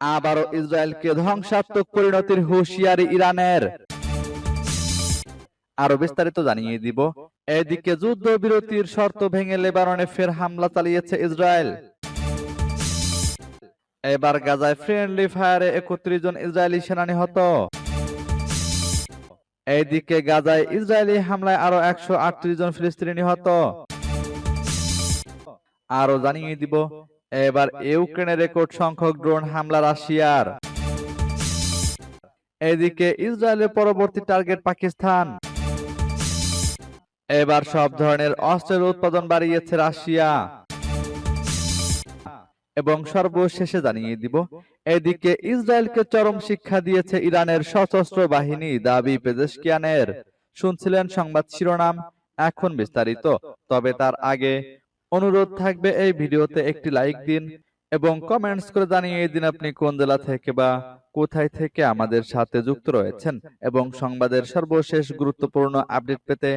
আবারও ইসরায়েলকে ধ্বংসাত্মক পরিণতির হুঁশিয়ারি ইরানের। আরও বিস্তারিত জানিয়ে দিব। এদিকে যুদ্ধবিরতির শর্ত ভেঙে লেবাননে ফের হামলা চালিয়েছে ইসরায়েল। এবার গাজায় ফ্রেন্ডলি ফায়ারে একত্রিশ জন ইসরায়েলি সেনা নিহত। এইদিকে গাজায় ইসরায়েলি হামলায় আরও একশো আটত্রিশ জন ফিলিস্তিনি নিহত। আরও জানিয়ে দিব এবার ইউক্রেনের রেকর্ড সংখ্যক ড্রোন হামলা রাশিয়ার এদিকে ইসরায়েলের পরবর্তী টার্গেট পাকিস্তান। এবার সব ধরনের অস্ত্রের উৎপাদন বাড়িয়েছে রাশিয়া। এবং সর্বশেষে জানিয়ে দিব এদিকে ইসরায়েলকে চরম শিক্ষা দিয়েছে ইরানের সশস্ত্র বাহিনী। দাবি পেজেশকিয়ানের শুনছিলেন সংবাদ শিরোনাম এখন বিস্তারিত। তবে তার আগে অনুরোধ থাকবে এই ভিডিওতে একটি লাইক দিন এবং কমেন্টস করে জানিয়ে দিন আপনি কোন জেলা থেকে বা কোথায় থেকে আমাদের সাথে যুক্ত রয়েছেন এবং সংবাদের সর্বশেষ গুরুত্বপূর্ণ আপডেট পেতে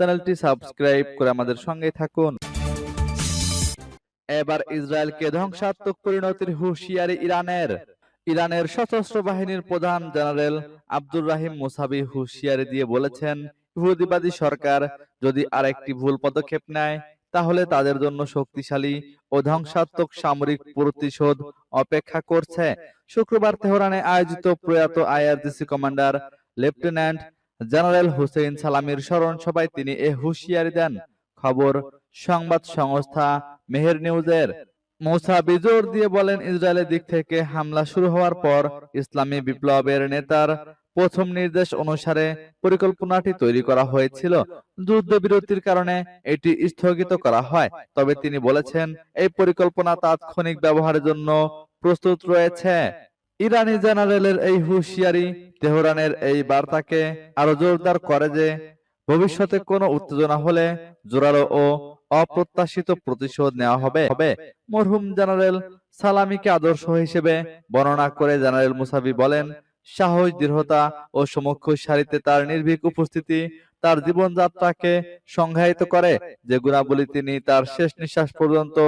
চ্যানেলটি সাবস্ক্রাইব করে আমাদের সঙ্গে থাকুন। এবার ইসরায়েলকে ধ্বংসাত্মক পরিণতির হুঁশিয়ারি ইরানের। ইরানের সশস্ত্র বাহিনীর প্রধান জেনারেল আব্দুর রাহিম মুসাবি হুঁশিয়ারি দিয়ে বলেছেন, ইহুদিবাদী সরকার যদি আরেকটি ভুল পদক্ষেপ নেয় তাহলে তাদের জন্য শক্তিশালী ও ধ্বংসাত্মক সামরিক প্রতিশোধ অপেক্ষা করছে। শুক্রবার তেহরানে আয়োজিত প্রয়াত IRGC commander lieutenant general Hossein সালামির স্মরণ সভায় তিনি এ হুঁশিয়ারি দেন। খবর, সংবাদ সংস্থা মেহের নিউজের। মৌসা বিজোর দিয়ে বলেন, ইসরায়েলের দিক থেকে হামলা শুরু হওয়ার পর ইসলামী বিপ্লবের নেতার প্রথম নির্দেশ অনুসারে পরিকল্পনাটি তৈরি করা হয়েছিল। যুদ্ধবিরতির কারণে এটি স্থগিত করা হয়। তবে তিনি বলেছেন, এই পরিকল্পনা তাৎক্ষণিক ব্যবহারের জন্য প্রস্তুত রয়েছে। ইরানি জেনারেলের এই হুঁশিয়ারি তেহরানের এই বার্তাকে আরও জোরদার করে যে, ভবিষ্যতে কোনো উত্তেজনা হলে জোরালো ও অপ্রত্যাশিত প্রতিশোধ নেওয়া হবে। হবে মরহুম জেনারেল সালামিকে আদর্শ হিসেবে বর্ণনা করে জেনারেল মুসাবি বলেন সাহস, দৃঢ়তা ও সমক্ষ সারিতে তার নির্ভীক উপস্থিতি, তার জীবনযাত্রাকে সংজ্ঞায়িত করে যে গুণাবলী তিনি তার শেষ নিঃশ্বাস পর্যন্ত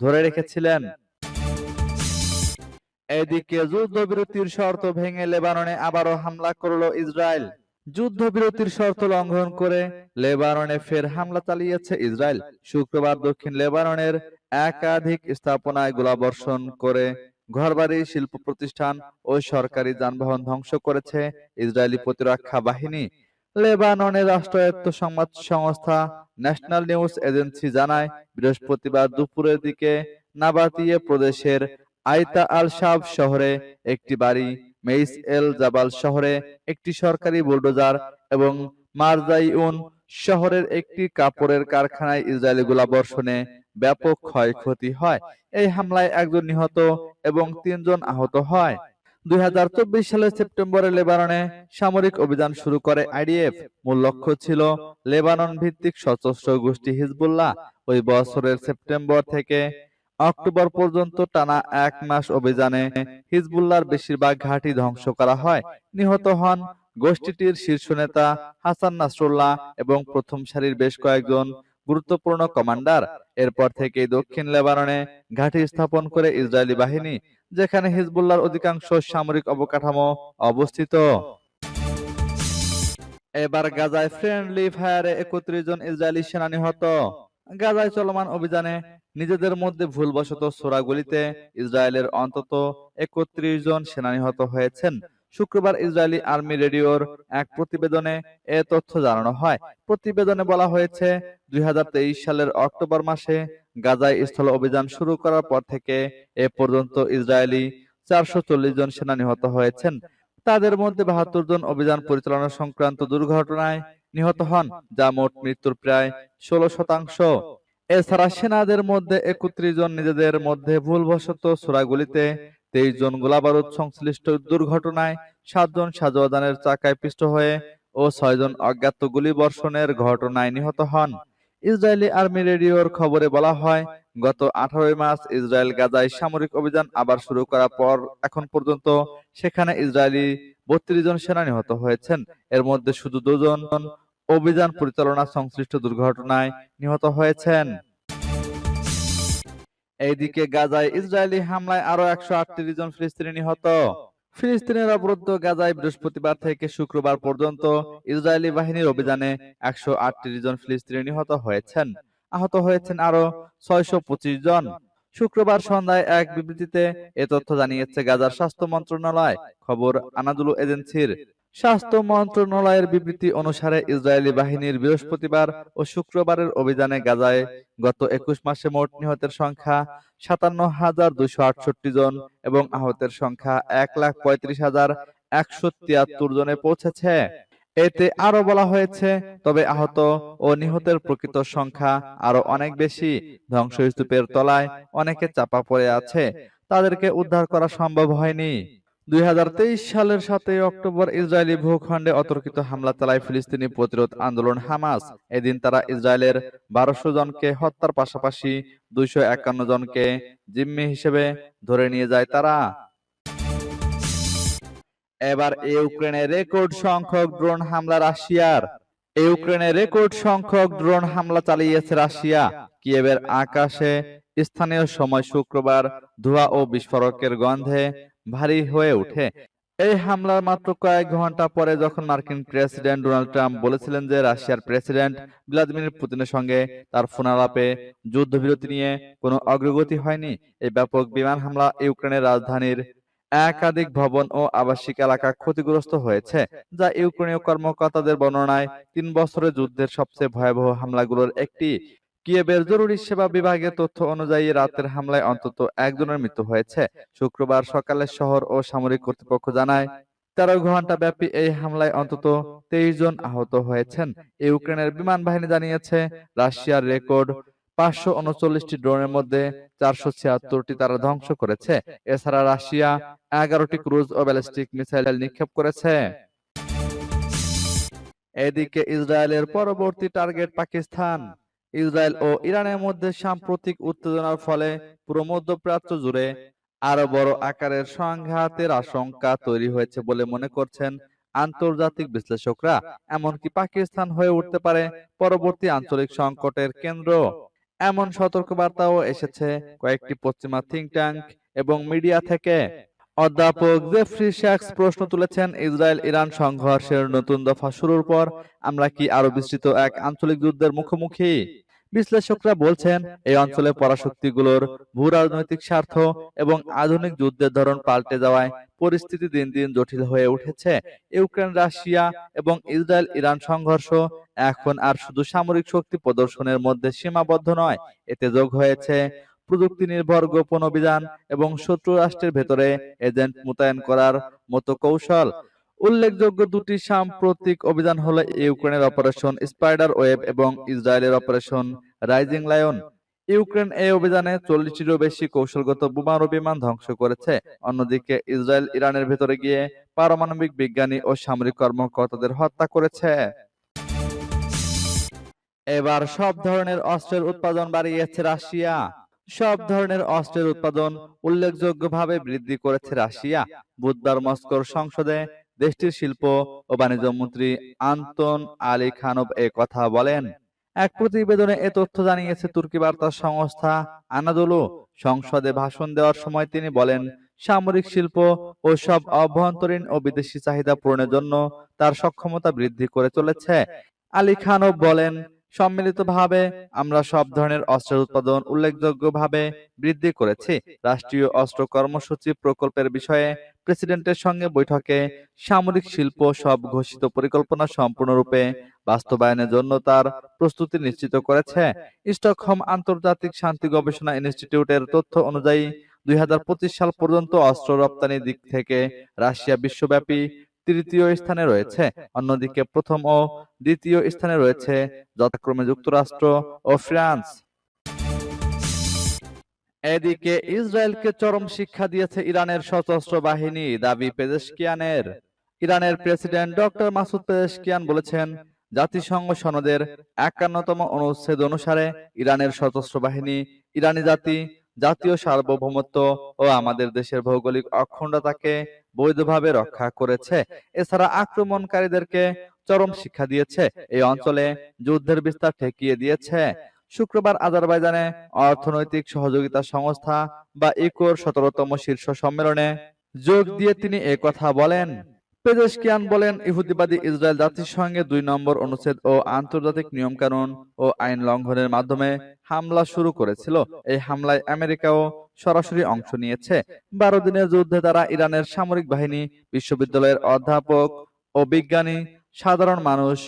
ধরে রেখেছিলেন। এদিকে যুদ্ধবিরতির শর্ত ভেঙে লেবাননে আবারও হামলা করল ইসরায়েল। যুদ্ধবিরতির শর্ত লঙ্ঘন করে লেবাননে ফের হামলা চালিয়েছে ইসরায়েল। শুক্রবার দক্ষিণ লেবাননের একাধিক স্থাপনায় গোলাবর্ষণ করে ঘরবাড়ি, শিল্প প্রতিষ্ঠান ও সরকারি যানবাহন ধ্বংস করেছে ইসরায়েলি প্রতিরক্ষা বাহিনী। লেবাননের রাষ্ট্রায়ত্ত সংবাদ সংস্থা ন্যাশনাল নিউজ এজেন্সি জানায়, বৃহস্পতিবার দুপুরের দিকে নাবাতিয়ে প্রদেশের আইতা আল শাব শহরে একটি বাড়ি, মেইস এল জাবাল শহরে একটি সরকারি বুলডোজার এবং মারজাইউন শহরের একটি কাপড়ের কারখানায় ইসরায়েলি গোলাবর্ষণে ব্যাপক ক্ষয়ক্ষতি হয়। এই হামলায় একজন নিহত এবং তিনজন আহত হয়। দুই সালের সেপ্টেম্বরে লেবাননে সামরিক অভিযান শুরু করে আইডিএফ। মূল লক্ষ্য ছিল লেবানন ভিত্তিক সশস্ত্র গোষ্ঠী হিজবুল্লাহ। ওই বছরের সেপ্টেম্বর থেকে অক্টোবর পর্যন্ত টানা এক মাস অভিযানে হিজবুল্লাহর বেশিরভাগ ঘাঁটি ধ্বংস করা হয়। নিহত হন গোষ্ঠীটির শীর্ষ নেতা হাসান নাসরুল্লাহ এবং প্রথম সারির বেশ কয়েকজন গুরুত্বপূর্ণ কমান্ডার। এরপর থেকেই দক্ষিণ লেবাননে ঘাঁটি স্থাপন করে ইসরায়েলি বাহিনী, যেখানে হিজবুল্লাহর অধিকাংশ সামরিক অবকাঠামো অবস্থিত। এবার গাজায় ফ্রেন্ডলি ফায়ারে একত্রিশ জন ইসরায়েলি সেনা নিহত গাজায় চলমান অভিযানে নিজেদের মধ্যে ভুলবশত সোরাগুলিতে ইসরায়েলের অন্তত একত্রিশ জন সেনা নিহত হয়েছেন। শুক্রবার ইসরায়েলি আর্মি রেডিওর এক প্রতিবেদনে এ তথ্য জানানো হয়। প্রতিবেদনে বলা হয়েছে, দুই সালের অক্টোবর মাসে গাজায় স্থল অভিযান শুরু করার পর থেকে এ পর্যন্ত ইসরায়েলি চারশো জন সেনা নিহত হয়েছেন। তাদের মধ্যে বাহাত্তর জন অভিযান পরিচালনা সংক্রান্ত দুর্ঘটনায় নিহত হন, যা মোট মৃত্যুর প্রায় ষোলো শতাংশ। এছাড়া সেনাদের মধ্যে একত্রিশ জন নিজেদের মধ্যে ভুলবশত সোরাগুলিতে তেইশ জন গোলাবারুদ সংশ্লিষ্ট দুর্ঘটনায় সাতজন সাজোয়াদানের চাকায় পিষ্ট হয়ে ও ছয়জন অজ্ঞাত গুলি বর্ষণের ঘটনায় নিহত হন। ইসরায়েলি আর্মি রেডিওর খবরে বলা হয়, গত আঠারোই মার্চ ইসরায়েল গাজায় সামরিক অভিযান আবার শুরু করার পর এখন পর্যন্ত সেখানে ইসরায়েলি বত্রিশ জন সেনা নিহত হয়েছেন। এর মধ্যে শুধু দুজন অভিযান পরিচালনা সংশ্লিষ্ট দুর্ঘটনায় নিহত হয়েছেন। এইদিকে গাজায় ইসরায়েলি হামলায় আরও একশো আটত্রিশ জন ফিলিস্তিনি নিহত। ফিলিস্তিনের অবরুদ্ধ গাজায় বৃহস্পতিবার থেকে শুক্রবার পর্যন্ত ইসরায়েলি বাহিনীর অভিযানে একশো আটত্রিশ জন ফিলিস্তিনি নিহত হয়েছেন। আহত হয়েছেন আরও ছয়শো পঁচিশ জন। শুক্রবার সন্ধ্যায় এক বিবৃতিতে এ তথ্য জানিয়েছে গাজার স্বাস্থ্য মন্ত্রণালয়, খবর আনাদুলু এজেন্সির। স্বাস্থ্য মন্ত্রণালয়ের বিবৃতি অনুসারে ইসরায়েলি বাহিনীর বৃহস্পতিবার ও শুক্রবারের অভিযানে গাজায় গত একুশ মাসে মোট নিহতের সংখ্যা সাতান্ন হাজার দুশো আটষট্টি জন এবং আহতের সংখ্যা এক লাখ পঁয়ত্রিশ হাজার একশো তিয়াত্তর জনে পৌঁছেছে। এতে আরও বলা হয়েছে, তবে আহত ও নিহতের প্রকৃত সংখ্যা আরও অনেক বেশি। ধ্বংসস্তূপের তলায় অনেকে চাপা পড়ে আছে। তাদেরকে উদ্ধার করা সম্ভব হয়নি। দুই হাজার তেইশ সালের সাতই অক্টোবর ইসরায়েলি ভূখণ্ডে অতর্কিত হামলা চালায় ফিলিস্তিনি প্রতিরোধ আন্দোলন হামাস। এদিন তারা ইসরায়েলের বারোশো জনকে হত্যার পাশাপাশি দুইশো একান্ন জনকে জিম্মি হিসেবে ধরে নিয়ে যায় তারা। এবার ইউক্রেনে রেকর্ড সংখ্যক ড্রোন হামলা রাশিয়ার। ইউক্রেনে রেকর্ড সংখ্যক ড্রোন হামলা চালিয়েছে রাশিয়া। কিয়েভের আকাশে স্থানীয় সময় শুক্রবার ধোঁয়া ও বিস্ফোরকের গন্ধে ভারী হয়ে ওঠে। এই হামলার মাত্র কয়েক ঘণ্টা পরে যখন মার্কিন প্রেসিডেন্ট ডোনাল্ড ট্রাম্প বলেছিলেন যে রাশিয়ার প্রেসিডেন্ট ভ্লাদিমির পুতিনের সঙ্গে তার ফোনালাপে যুদ্ধবিরতি নিয়ে কোনো অগ্রগতি হয়নি এই ব্যাপক বিমান হামলা ইউক্রেনের রাজধানীর একাধিক ভবন ও আবাসিক এলাকা ক্ষতিগ্রস্ত হয়েছে, যা ইউক্রেনীয় কর্মকর্তাদের বর্ণনায় তিন বছরের যুদ্ধের সবচেয়ে ভয়াবহ হামলাগুলোর একটি। কিয়েবের জরুরি সেবা বিভাগের তথ্য অনুযায়ী রাতের হামলায় অন্তত একজনের মৃত্যু হয়েছে। শুক্রবার সকালে শহর ও সামরিক কর্তৃপক্ষ জানায়, তেরো ঘণ্টা ব্যাপী এই হামলায় অন্তত তেইশ জন আহত হয়েছেন। ইউক্রেনের বিমান বাহিনী জানিয়েছে, রাশিয়ার রেকর্ড পাঁচশো উনচল্লিশটি ড্রোনের মধ্যে চারশো ছিয়াত্তরটি তারা ধ্বংস করেছে। এছাড়া রাশিয়া এগারোটি ক্রুজ ও ব্যালিস্টিক মিসাইল নিক্ষেপ করেছে। এদিকে ইসরায়েলের পরবর্তী টার্গেট পাকিস্তান। ইসরায়েল ও ইরানের মধ্যে সাম্প্রতিক উত্তেজনার ফলে পুরো মধ্যপ্রাচ্য জুড়ে আরও বড় আকারের সংঘাতের আশঙ্কা তৈরি হয়েছে বলে মনে করছেন আন্তর্জাতিক বিশ্লেষকরা। এমনকি পাকিস্তান হয়ে উঠতে পারে পরবর্তী আঞ্চলিক সংকটের কেন্দ্র। এমন সতর্কবার্তাও এসেছে কয়েকটি পশ্চিমা থিঙ্ক ট্যাঙ্ক এবং মিডিয়া থেকে। অধ্যাপক জেফ্রি শ্যাক্স প্রশ্ন তুলেছেন ইসরায়েল ইরান সংঘর্ষের নতুন দফা শুরুর পর আমরা কি আরও বিস্তৃত এক আঞ্চলিক যুদ্ধের মুখোমুখি? বিশ্লেষকরা বলছেন, এই অঞ্চলে পরাশক্তিগুলোর ভূ রাজনৈতিক স্বার্থ এবং আধুনিক যুদ্ধের ধরন পাল্টে যাওয়ায় পরিস্থিতি দিন দিন জটিল হয়ে উঠেছে। ইউক্রেন, রাশিয়া এবং ইসরায়েল ইরান সংঘর্ষ এখন আর শুধু সামরিক শক্তি প্রদর্শনের মধ্যে সীমাবদ্ধ নয়, এতে যোগ হয়েছে প্রযুক্তি নির্ভর গোপন অভিযান এবং শত্রু রাষ্ট্রের ভেতরে এজেন্ট মোতায়েন করার মতো কৌশল। উল্লেখযোগ্য দুটি সাম্প্রতিক অভিযান হলো ইউক্রেনের অপারেশন স্পাইডার ওয়েব এবং ইসরায়েলের অপারেশন রাইজিং লায়ন। ইউক্রেন এই অভিযানে চল্লিশটিরও বেশি কৌশলগত বোমারু বিমান ধ্বংস করেছে। অন্যদিকে ইসরায়েল ইরানের ভেতরে গিয়ে পারমাণবিক বিজ্ঞানী ও সামরিক কর্মকর্তাদের হত্যা করেছে। এবার সব ধরনের অস্ত্রের উৎপাদন বাড়িয়েছে রাশিয়া। সব ধরনের অস্ত্রের উৎপাদন উল্লেখযোগ্যভাবে বৃদ্ধি করেছে রাশিয়া। বুধবার মস্কোর সংসদে দেশটির শিল্প ও বাণিজ্য মন্ত্রী আন্তন আলী খানব এ কথা বলেন। এক প্রতিবেদনে এ তথ্য জানিয়েছে তুর্কি বার্তা সংস্থা আনাদুলু। সংসদে ভাষণ দেওয়ার সময় তিনি বলেন, সামরিক শিল্প ও সব অভ্যন্তরীণ ও বিদেশি চাহিদা পূরণের জন্য তার সক্ষমতা বৃদ্ধি করে চলেছে। আলী খানব বলেন সম্মিলিতভাবে আমরা সব ধরনের অস্ত্রের উৎপাদন উল্লেখযোগ্যভাবে বৃদ্ধি করেছি। রাষ্ট্রীয় অস্ত্র কর্মসূচি প্রকল্পের বিষয়ে প্রেসিডেন্টের সঙ্গে বৈঠকে সামরিক শিল্প সব ঘোষিত পরিকল্পনা সম্পূর্ণরূপে বাস্তবায়নের জন্য তার প্রস্তুতি নিশ্চিত করেছে। স্টকহোম আন্তর্জাতিক শান্তি গবেষণা ইনস্টিটিউটের তথ্য অনুযায়ী দুই হাজার পঁচিশ সাল পর্যন্ত অস্ত্র রপ্তানির দিক থেকে রাশিয়া বিশ্বব্যাপী তৃতীয় স্থানে রয়েছে অন্যদিকে প্রথম ও দ্বিতীয় স্থানে রয়েছে যথাক্রমে যুক্তরাষ্ট্র ও ফ্রান্স। এদিকে ইসরায়েলকে চরম শিক্ষা দিয়েছে ইরানের সশস্ত্র বাহিনী দাবি পেজেশকিয়ানের। ইরানের প্রেসিডেন্ট ডক্টর মাসুদ পেজেশকিয়ান বলেছেন জাতিসংঘ সনদের একান্নতম অনুচ্ছেদ অনুসারে ইরানের সশস্ত্র বাহিনী ইরানি জাতি জাতীয় সার্বভৌমত্ব ও আমাদের দেশের ভৌগোলিক অখণ্ডতাকে বৈধভাবে রক্ষা করেছে। এছাড়া আক্রমণকারীদেরকে চরম শিক্ষা দিয়েছে। এই অঞ্চলে যুদ্ধের বিস্তার ঠেকিয়ে দিয়েছে। শুক্রবার আজারবাইজানে অর্থনৈতিক সহযোগিতা সংস্থা বা ইকোর সতেরোতম শীর্ষ সম্মেলনে যোগ দিয়ে তিনি কথা বলেন। পেজেশকিয়ান বলেন, ইহুদিবাদী ইসরায়েল জাতিসংঘে দুই নম্বর অনুচ্ছেদ ও আন্তর্জাতিক নিয়মকানুন ও আইন লঙ্ঘনের মাধ্যমে হামলা শুরু করেছিল। এই হামলায় আমেরিকাও সরাসরি অংশ নিয়েছে। বারো দিনের যুদ্ধে তারা ইরানের সামরিক বাহিনী, বিশ্ববিদ্যালয়ের অধ্যাপক ও বিজ্ঞানী, সাধারণ মানুষ,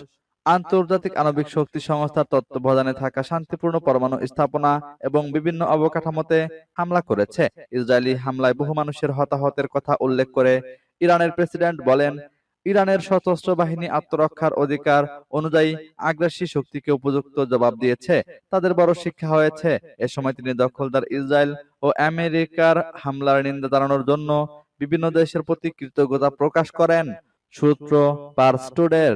আন্তর্জাতিক আণবিক শক্তি সংস্থার তত্ত্বাবধানে থাকা শান্তিপূর্ণ পরমাণু স্থাপনা এবং বিভিন্ন অবকাঠামোতে হামলা করেছে। ইসরায়েলি হামলায় বহু মানুষের হতাহতের কথা উল্লেখ করে ইরানের প্রেসিডেন্ট বলেন, ইরানের সশস্ত্র বাহিনী আত্মরক্ষার অধিকার অনুযায়ী আগ্রাসী শক্তিকে উপযুক্ত জবাব দিয়েছে। তাদের বড় শিক্ষা হয়েছে। এ সময় তিনি দখলদার ইসরায়েল ও আমেরিকার হামলার নিন্দা জানানোর জন্য বিভিন্ন দেশের প্রতি কৃতজ্ঞতা প্রকাশ করেন। সূত্র পার টুডের।